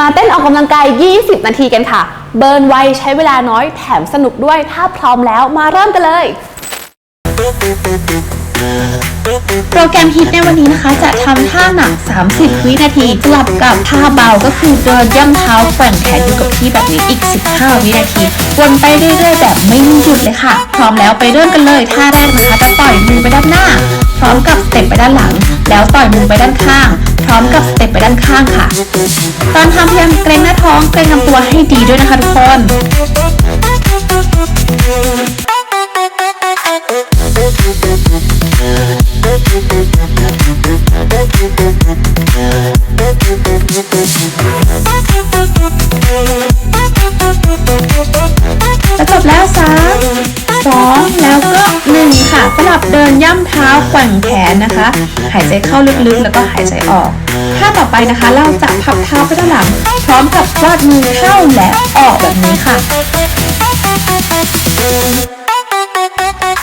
มาเต้นออกกำลังกาย 20 นาทีกันค่ะ เบิร์นไวใช้เวลาน้อยแถมสนุกด้วย ถ้าพร้อมแล้วมาเริ่มกันเลยโปรแกรมฮิตในวันนี้นะคะ จะทำท่าหนัก 30 วินาทีสลับกับท่าเบาก็คือเดินย่ำเท้าแกว่งแขนอยู่กับที่แบบนี้อีก 15 วินาทีวนไปเรื่อยๆแบบไม่หยุดเลยค่ะ พร้อมแล้วไปเริ่มกันเลยท่าแรกนะคะจะต่อยมือไปด้านหน้า ร้อมกับสเต็ปไปด้านหลัง แล้วต่อยมุมไปด้านข้าง พร้อมกับสเต็ปไปด้านข้างค่ะ ตอนทำพยายามเกรงหน้าท้องเกรงลำตัวให้ดีด้วยนะคะทุกคน แกว่งแขนนะคะ หายใจเข้าลึกๆ แล้วก็หายใจออกถ้าต่อไปนะคะ เราจะพับเท้าไปด้านหลัง พร้อมกับวาดมือเข้าและออกแบบนี้ค่ะ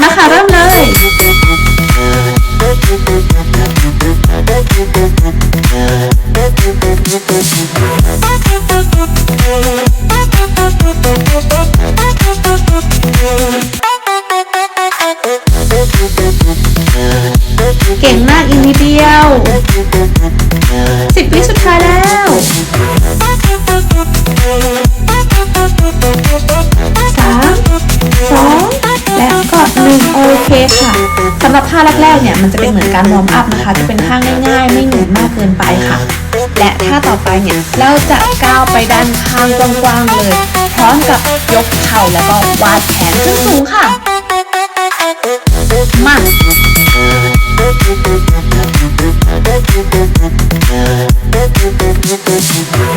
มาค่ะเริ่มเลย แรกๆเนี่ยมันจะเป็นเหมือนการวอร์มอัพนะคะ จะเป็นท่าง่ายๆ ไม่หนื่อยมากเกินไปค่ะ และท่าต่อไปเนี่ยเราจะก้าวไปด้านข้างกว้างๆเลย พร้อมกับยกเข่าแล้วก็วาดแขนขึ้นสูงค่ะมาห้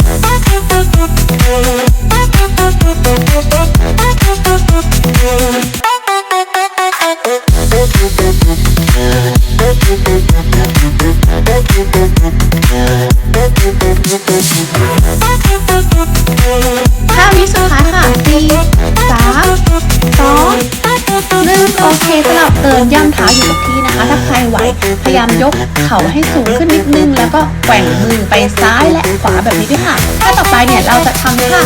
ายามยกเข่าให้สูงขึ้นนิดนึง แล้วก็แกว่งมือไปซ้ายและขวาแบบนี้ด้วยค่ะถ้าต่อไปเนี่ยเราจะทำท่า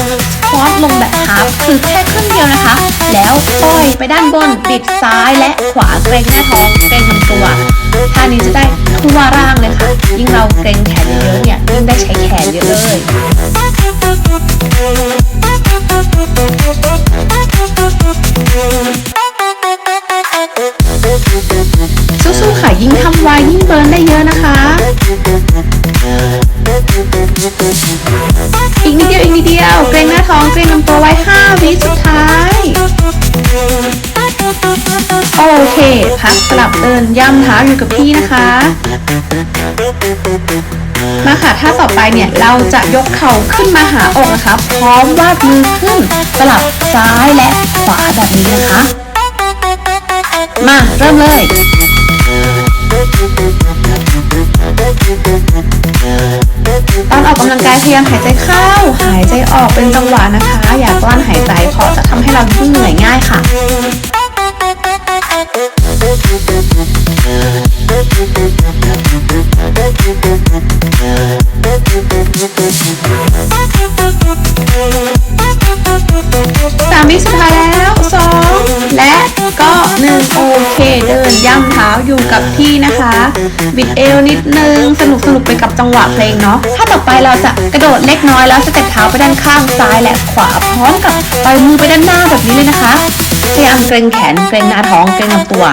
คอตลงแบบฮาร์ปคือแค่ครึ่งเดียวนะคะ แล้วปล่อยไปด้านบนบิดซ้ายและขวาเกรงหน้าท้องเกรงลำตัวท่านี้จะได้ทั่วร่างเลยค่ะ ยิ่งเราเกรงแขน พักสลับเดินย่ำเท้าอยู่กับพี่นะคะ มาค่ะท่าต่อไปเนี่ยเราจะยกเข่าขึ้นมาหาอกนะคะพร้อมวาดมือขึ้น สลับซ้ายและขวาแบบนี้นะคะ มาเริ่มเลยตอนออกกำลังกายพยายามหายใจเข้า หายใจออกเป็นจังหวะนะคะ อย่ากลั้นหายใจเพราะจะทำให้เราเหนื่อยง่ายค่ะ สา นึง โอเค เดินย่ำเท้าอยู่กับที่นะคะ บิดเอวนิดนึง สนุกสนุกไปกับจังหวะเพลงเนาะถ้าต่อไปเราจะกระโดดเล็กน้อยแล้วสเต็ปเท้าไปด้านข้างซ้ายและขวาพร้อมกับปล่อยมือไปด้านหน้าแบบนี้เลยนะคะพยายามเกรงแขนเกรงหน้าท้องเกรงลำตัว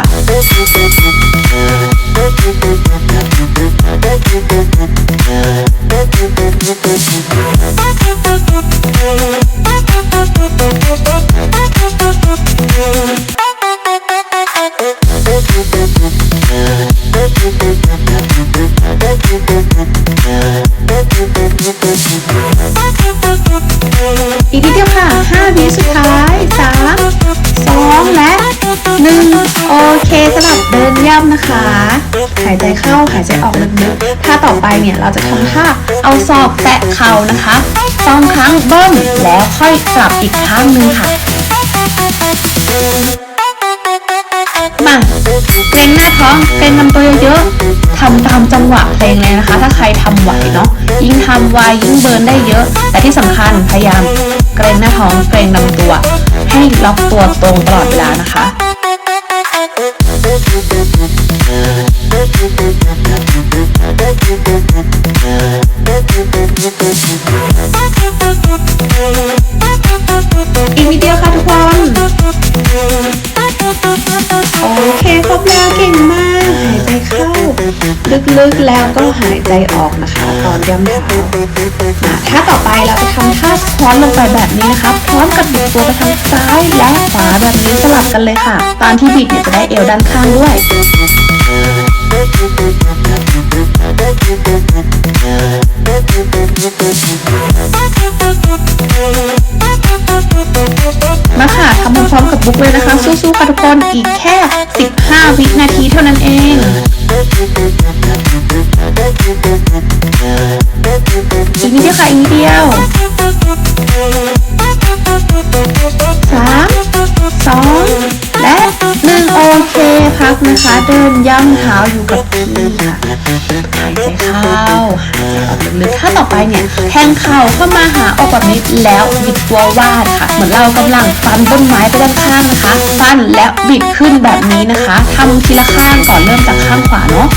อีกนิดเดียวค่ะ 5 วิสุดท้าย 3 2 และ 1 โอเคสลับเดินย่ำนะคะ หายใจเข้าหายใจออกลึกๆถ้าต่อไปเนี่ยเราจะทำท่าเอาศอกแตะเข่านะคะสองครั้งเบิ้มแล้วค่อยกลับอีกข้างหนึ่งค่ะ เกรงหน้าท้องเกรงลำตัวเยอะๆทำตามจังหวะเพลงเลยนะคะ ถ้าใครทำไหวเนาะยิ่งทำไวยิ่งเบิร์นได้เยอะ แต่ที่สำคัญพยายามเกรงหน้าท้องเกรงลำตัว ให้ล็อกตัวตรงตลอดเวลานะคะ อีกนิดเดียวค่ะทุกคน ลึกๆ แล้วก็หายใจออกนะคะ ตอนย่ำเท้าอะท่าต่อไปเราจะทำท่าสควอมลงไปแบบนี้นะคะ พร้อมกับบิดตัวไปทางซ้ายและขวาแบบนี้สลับกันเลยค่ะ ตอนที่บิดเนี่ยจะได้เอวด้านข้างด้วย มาค่ะทำพร้อมกับบุ๊กเลยนะคะ สู้ๆค่ะทุกคนอีกแค่ 15 วินาทีเท่านั้นเองอีกนิดเดียวค่ะอีกนิดเดียวสามสอง พักนะคะ เดินย่ำเท้าอยู่กับที่ค่ะหายใจเข้าหายใจออกลึกๆถ้าต่อไปเนี่ยแทงเข่าเข้ามาหาอกแบบนี้แล้วบิดตัววาดค่ะ เหมือนเรากำลังฟันต้นไม้ไปด้านข้างนะคะ ฟันแล้วบิดขึ้นแบบนี้นะคะทำทีละข้างก่อนเริ่มจากข้างขวาเนาะ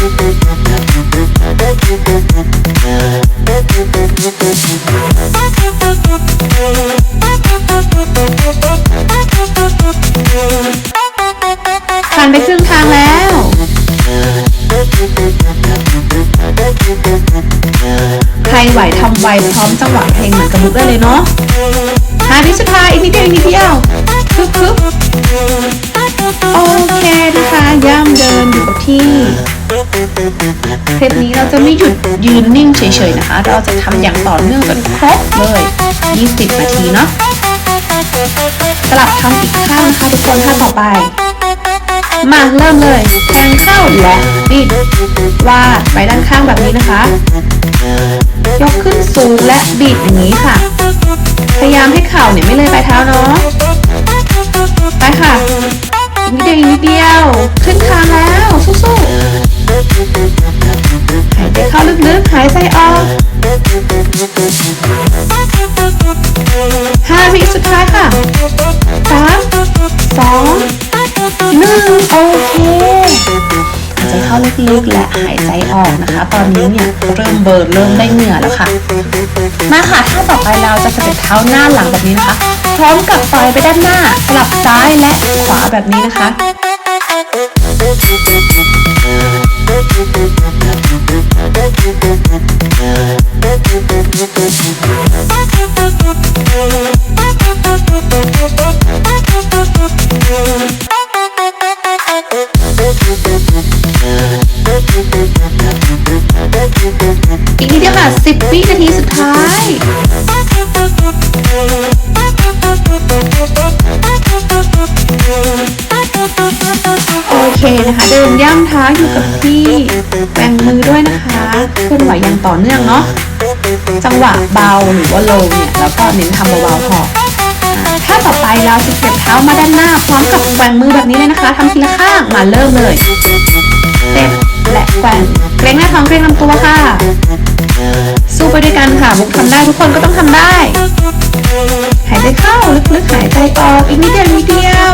ผ่านไปครึ่งทางแล้ว ใครไหวทำไวพร้อมจังหวะเพลงเหมือนกับบุ๊กได้เลยเนาะหาที่สุดท้ายอีกนิดเดียวอีกนิดเดียวคึบคึบโอเคนะคะย่ำเดินอยู่กับที่คลิปนี้เราจะไม่หยุดยืนนิ่งเฉยๆนะคะ เราจะทำอย่างต่อเนื่องจนครบเลย 20 นาทีเนาะสลับทำอีกข้างนะคะทุกคนท่าต่อไป มาเริ่มเลยแทงเข้าและบิดวาดไปด้านข้างแบบนี้นะคะ ยกขึ้นสูงและบิดอย่างนี้ค่ะ พยายามให้เข่าเนี่ยไม่เลยปลายเท้าเนาะไปค่ะนิดเดียวอีกนิดเดียวครึ่งทางแล้วสู้ๆหายใจเข้าลึกๆหายใจออก ลึกๆและหายใจออกนะคะ ตอนนี้เนี่ยเริ่มเบิร์นเริ่มได้เหงื่อแล้วค่ะ มาค่ะถ้าต่อไปเราจะสเต็ปเท้าหน้าหลังแบบนี้นะคะ พร้อมกับต่อยไปด้านหน้าสลับซ้ายและขวาแบบนี้นะคะ อีกนิดเดียวค่ะ 10 วินาทีสุดท้ายโอเคนะคะ เดินย่ำเท้าอยู่กับที่แบ่งมือด้วยนะคะเคลื่อนไหวอย่างต่อเนื่องเนาะจังหวะเบาหรือว่าโลเนี่ยแล้วก็เน้นทำเบาๆพอถ้าต่อไปเราจะเก็บเท้ามาด้านหน้า พร้อมกับแกว่งมือแบบนี้เลยนะคะทำทีละข้างมาเริ่มเลย แกว่งเกรงหน้าท้องเกรงลำตัวค่ะ สู้ไปด้วยกันค่ะมุกทำได้ทุกคนก็ต้องทำได้ หายใจเข้าลึกๆหายใจออกอีกนิดเดียวนิดเดียว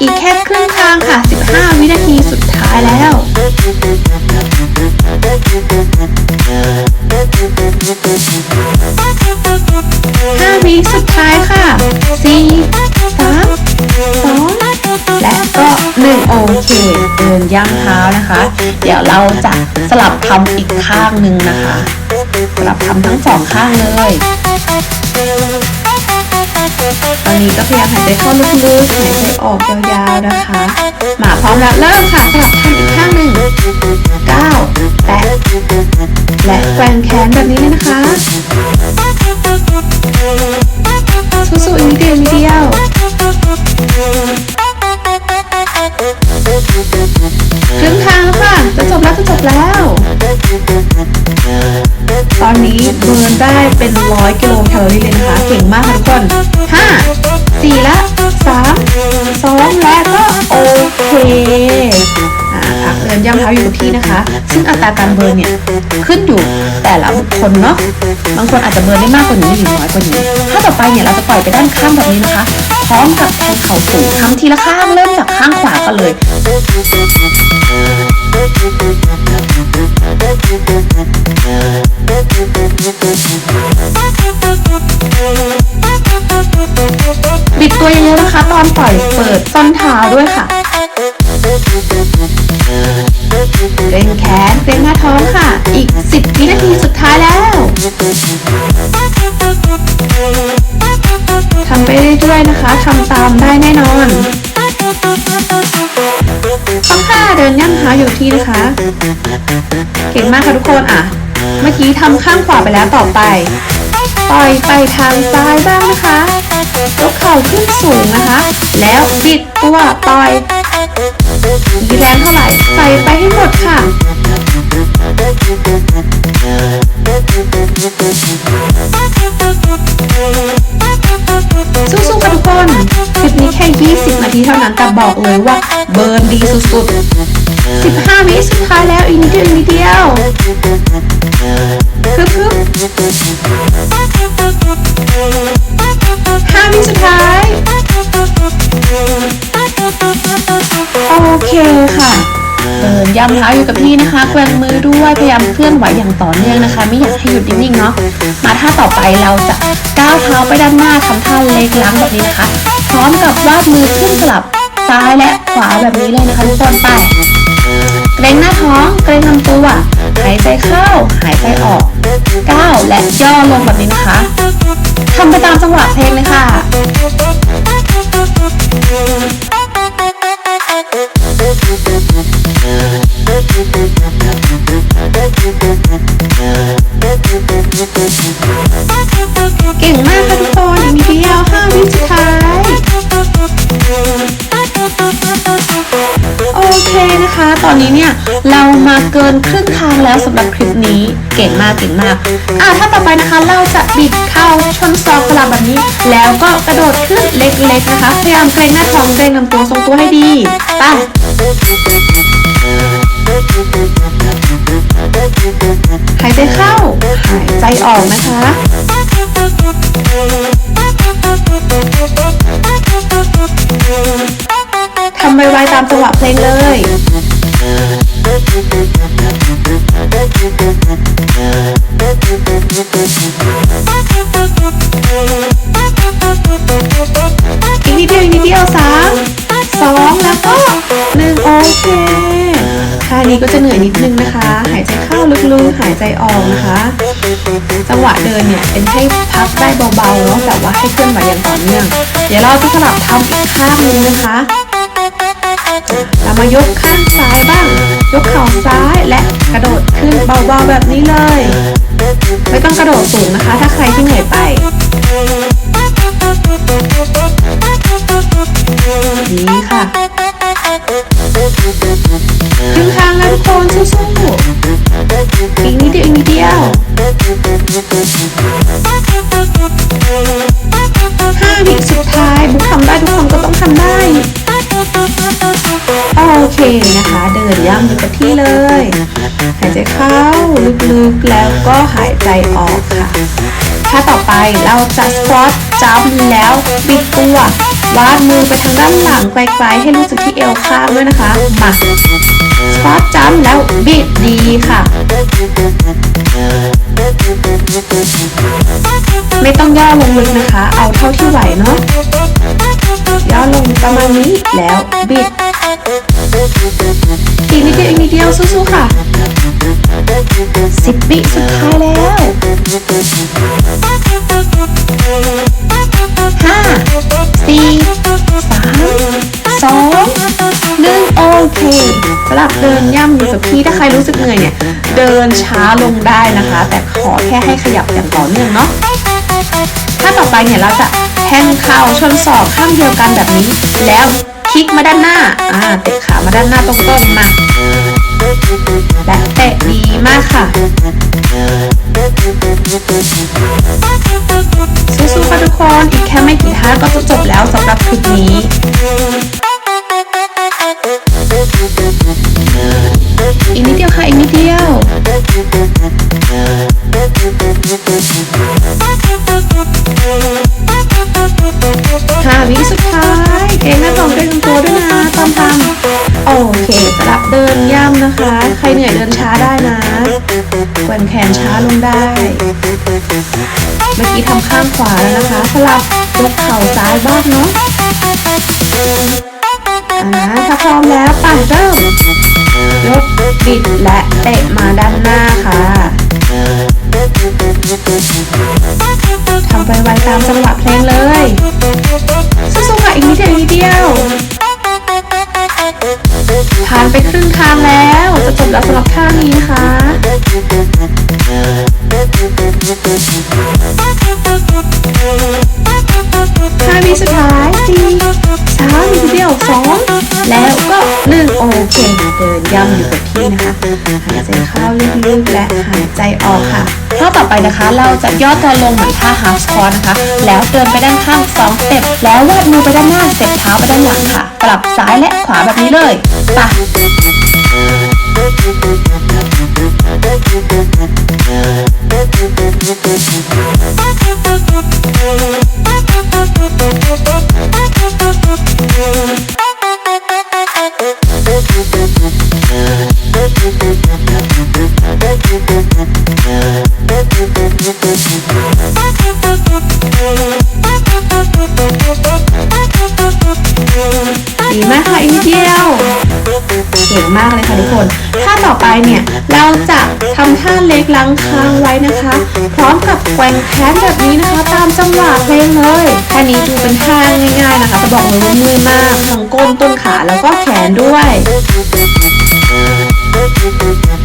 อีกแค่ครึ่งทางค่ะ 15 วินาทีสุดท้ายแล้ว5วิสุดท้ายค่ะ4 3 2 และก็1โอเคเดินย่างเท้านะคะ เดี๋ยวเราจะสลับทำอีกข้างหนึ่งนะคะ สลับทำทั้งสองข้างเลยตอนนี้ก็พยายามหายใจเข้าลึกๆหายใจออกยาวๆนะคะ มาพร้อมแล้วเริ่มค่ะสลับทำอีกข้างหนึ่งก้าวแตะและแกว่งแขนแบบนี้เลยนะคะ สู้ๆอีกนิดเดียวนิดเดียว ครึ่งทางแล้วค่ะ จะจบแล้วจะจบแล้ว ตอนนี้เบิร์นได้เป็นร้อยกิโลแคลอรี่เลยนะคะ เก่งมากค่ะทุกคน5 4และ3 2และก็โอเคอ่าพักเดินย่ำเท้าอยู่ที่นะคะ ซึ่งอัตราการเบิร์นเนี่ยขึ้นอยู่แต่ละบุคคลเนาะ บางคนอาจจะเบิร์นได้มากกว่านี้หรือน้อยกว่านี้ ถ้าต่อไปเนี่ยเราจะปล่อยไปด้านข้างแบบนี้นะคะ ร้อมกับแทงเข่าสูงทำทีละข้างเริ่มจากข้างขวากันเลยบิดตัวเยอะๆนะคะ ตอนปล่อยเปิดส้นเท้าด้วยค่ะเกรงแขนเกรงหน้าท้องค่ะ อีก 10วินาทีสุดท้ายแล้ว ไปเรื่อยๆนะคะทำตามได้แน่นอนข้อห้าเดินย่ำเท้าอยู่ที่นะคะ เก่งมากค่ะทุกคนอะ เมื่อกี้ทำข้างขวาไปแล้วต่อไป ปล่อยไปทางซ้ายบ้างนะคะยกเข่าขึ้นสูงนะคะ แล้วบิดตัวปล่อยมีแรงเท่าไหร่ใส่ไปให้หมดค่ะ สู้ๆค่ะทุกคนคลิปนี้แค่ 20 นาทีเท่านั้นแต่บอกเลยว่าเบิร์นดีสุดๆ 15 วิสุดท้ายแล้วอีกนิดเดียวอีกนิดเดียวคึบคึบห้าวิสุดท้าย โอเคค่ะ เดินย้ำเท้าอยู่กับที่นะคะแกว่งมือด้วยพยายามเคลื่อนไหวอย่างต่อเนื่องนะคะ ไม่อยากให้หยุดนิ่งๆเนาะมาท่าต่อไปเราจะก้าวเท้าไปด้านหน้าทำท่าเล็กล้างแบบนี้นะคะ พร้อมกับวาดมือขึ้นสลับซ้ายและขวาแบบนี้เลยนะคะทุกคนไปเกรงหน้าท้องเกรงลำตัวหายใจเข้าหายใจออกก้าวและย่อลงแบบนี้นะคะทำไปตามจังหวะเพลงเลยค่ะ เก่งมากค่ะทุกคนอีกนิดเดียวห้าวิสุดท้าย โอเคนะคะ ตอนนี้เนี่ย เรามาเกินครึ่งทางแล้วสำหรับคลิปนี้ เก่งมากเก่งมาก อะถ้าต่อไปนะคะเราจะบิดเข่าชนศอกสลับแบบนี้ แล้วก็กระโดดขึ้นเล็กๆนะคะ พยายามเกรงหน้าท้องเกรงลำตัวทรงตัวให้ดี ไป หายใจเข้า หายใจออกนะคะ ทำไวๆตามจังหวะเพลงเลย อีกนิดเดียวอีกนิดเดียวสามสองแล้วก็หนึ่งโอเคท่านี้ก็จะเหนื่อยนิดนึงนะคะ หายใจเข้า ลึกๆหายใจออกนะคะ จังหวะเดินเนี่ยเป็นให้พักได้เบาๆเนาะแต่ว่าให้เคลื่อนไหวอย่างต่อเนื่อง เดี๋ยวเราจะสลับทำอีกข้างหนึงนะคะเรามายกข้างซ้ายบ้าง ยกเข่าซ้ายและกระโดดขึ้นเบาๆแบบนี้เลย ไม่ต้องกระโดดสูงนะคะ ถ้าใครที่เหนื่อยไป คนะคะ เดินย่ำอยู่กับที่เลย หายใจเข้าลึกๆแล้วก็หายใจออกค่ะถ้าต่อไปเราจะสควอตจัมแล้วบิดตัววาดมือไปทางด้านหลังไกลๆให้รู้สึกที่เอวข้างด้วยนะคะมาสควอตจัมแล้วบิดดีค่ะไม่ต้องย่อลงลึกนะคะ เอาเท่าที่ไหวเนาะย่อลงประมาณนี้แล้วบิด อีกนิดเดียวอีกนิดเดียวสู้ๆค่ะสิบวิสุดท้ายแล้วห้าสี่สามสองหนึ่งโอเคสำหรับเดินย่ำอยู่กับที่ถ้าใครรู้สึกเหนื่อยเนี่ย เดินช้าลงได้นะคะ แต่ขอแค่ให้ขยับอย่างต่อเนื่องเนาะถ้าต่อไปเนี่ยเราจะแทงเข่าชนศอกข้างเดียวกันแบบนี้แล้ว คลิกมาด้านหน้า อ่าเตะขามาด้านหน้าตรงๆมาและเตะดีมากค่ะ สู้ๆค่ะทุกคน อีกแค่ไม่กี่ท่าก็จะจบแล้วสำหรับคลิปนี้อีกนิดเดียวค่ะ อีกนิดเดียว ค่ะวิสุดท้า เคสลับเดินย่ำนะคะ ใครเหนื่อยเดินช้าได้นะแกว่งแขนช้าลงได้ เมื่อกี้ทำข้างขวาแล้วนะคะ สลับยกเข่าซ้ายบ้างเนาะอ่าถ้าพร้อมแล้วไป่นเริ่มยกบิดและเตะ เดินย่ำอยู่กับที่นะคะหายใจเข้าลึกๆและหายใจออกค่ะท่าต่อไปนะคะ เราจะย่อตัวลงเหมือนท่า half squat นะคะ แล้วเดินไปด้านข้างสองสเต็ปแล้ววาดมือไปด้านหน้าสเต็ปเท้าไปด้านหลังค่ะกลับซ้ายและขวาแบบนี้เลยไป ดีมากค่ะอีกนิดเดียวเก่งมากเลยค่ะทุกคนท่าต่อไปเนี่ยเราจะทำท่าเล็กล้างค้างไว้นะคะ พร้อมกับแกว่งแขนแบบนี้นะคะ ตามจังหวะเพลงเลยท่านี้ดูเป็นท่าง่ายๆนะคะจะบอกเลยว่ามือมากทั้งก้นต้นขาแล้วก็แขนด้วย สู้ๆค่ะ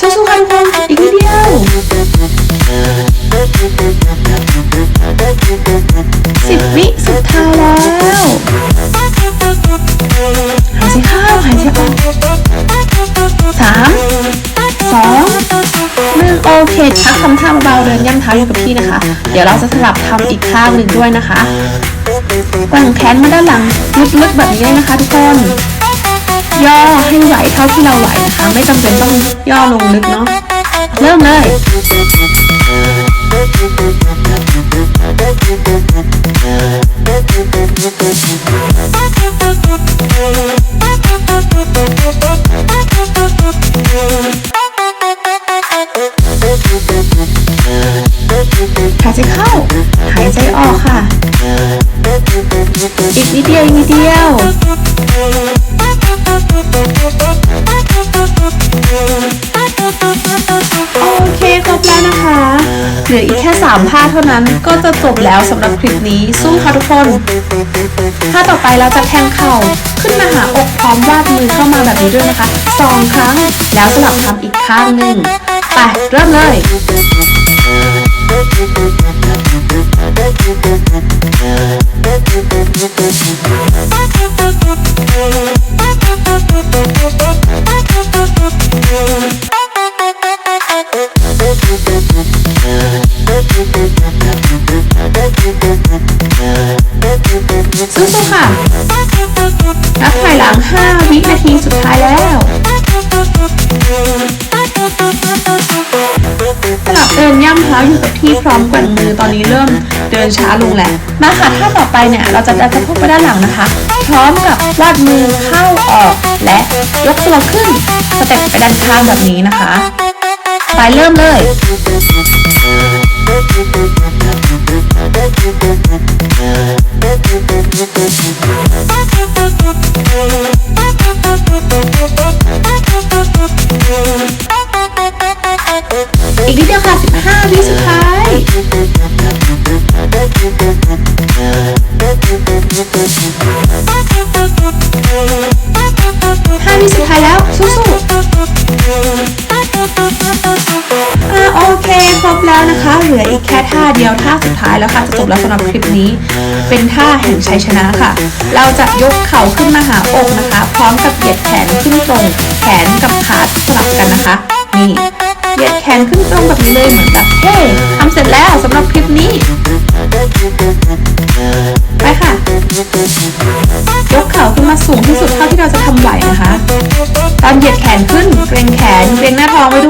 ทุกคนอีกนิดเดียวสิบวิสุดท้ายแล้ว โอเคพักทำท่าเบาๆเดินย่ำเท้าอยู่กับที่นะคะ เดี๋ยวเราจะสลับทำอีกข้างหนึ่งด้วยนะคะแกว่งแขนมาด้านหลังลึกๆแบบนี้นะคะ ทุกคนย่อให้ไหวเท่าที่เราไหวนะคะ ไม่จำเป็นต้องย่อลงลึกเนาะเริ่มเลย หายใจเข้า หายใจออกค่ะ อีกนิดเดียวอีกนิดเดียว โอเคครบแล้วนะคะ เหลืออีกแค่3ท่าเท่านั้นก็จะจบแล้วสำหรับคลิปนี้ สู้ค่ะทุกคนท่าต่อไปเราจะแทงเข่าขึ้นมาหาอกพร้อมวาดมือเข้ามาแบบนี้ด้วยนะคะสองครั้ง แล้วสลับทำอีกข้างหนึ่งไปเริ่มเลย สู้ๆค่ะนับถอยหลัง 5 วินาทีสุดท้ายแล้ว นย่ำเท้าอยู่กับที่พร้อมกว่งมือตอนนี้เริ่มเดินช้าลงแล้วมาค่ะท่าต่อไปเนี่ยเราจะดันสะโพกไปด้านหลังนะคะ พร้อมกับวาดมือเข้าออกและยกตัวขึ้นสเต็ปไปด้านข้างแบบนี้นะคะ ไปเริ่มเลยอี วท่าสุดท้ายแล้วค่ะจะจบแล้วสำหรับคลิปนี้ เป็นท่าแห่งชัยชนะค่ะ เราจะยกเข่าขึ้นมาหาอกนะคะ พร้อมกับเหยียดแขนขึ้นตรง แขนกับขาสลับกันนะคะ นี่เหยียดแขนขึ้นตรงแบบนี้เลยเหมือนกับเฮ้ทำเสร็จแล้วสำหรับคลิปนี้ไปค่ะ ยกเข่าขึ้นมาสูงที่สุดเท่าที่เราจะทำไหวนะคะ ตอนเหยียดแขนขึ้นเกรงแขนเกรงหน้าท้องไว้ด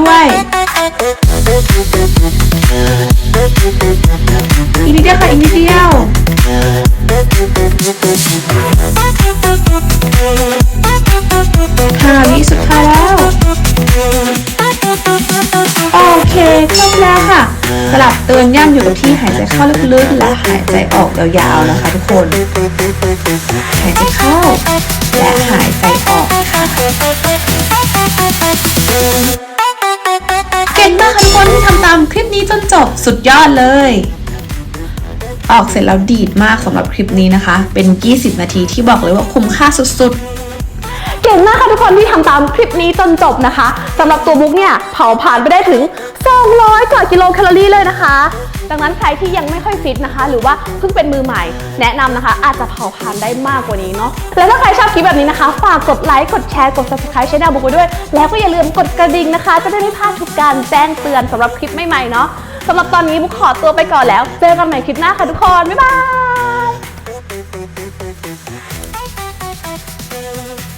้วย ลับเตือนย่ำอยู่กับที่หายใจเข้าลึกๆและหายใจออกยาวๆนะคะทุกคน หายใจเข้า และหายใจออกค่ะเก่งมากค่ะทุกคนที่ทำตามคลิปนี้จนจบสุดยอดเลย ออกเสร็จแล้วดีดมากสำหรับคลิปนี้นะคะ เป็น 20 นาทีที่บอกเลยว่าคุ้มค่าสุดๆเก่งมากค่ะทุกคนที่ทำตามคลิปนี้จนจบนะคะสำหรับตัวบุ๊กเนี่ยเผาผ่านไปได้ถึง 200 กว่ากิโลแคลอรี่เลยนะคะ ดังนั้นใครที่ยังไม่ค่อยฟิตนะคะ หรือว่าเพิ่งเป็นมือใหม่ แนะนำนะคะ อาจจะเผาผ่านได้มากกว่านี้เนาะและถ้าใครชอบคลิปแบบนี้นะคะ ฝากกดไลค์กดแชร์กด subscribe ช่องบุ๊กด้วย แล้วก็อย่าลืมกดกระดิ่งนะคะ จะได้ไม่พลาดทุกการแจ้งเตือนสำหรับคลิปใหม่ๆเนาะสำหรับตอนนี้บุ๊กขอตัวไปก่อนแล้ว เจอกันใหม่คลิปหน้าค่ะทุกคนบ๊ายบาย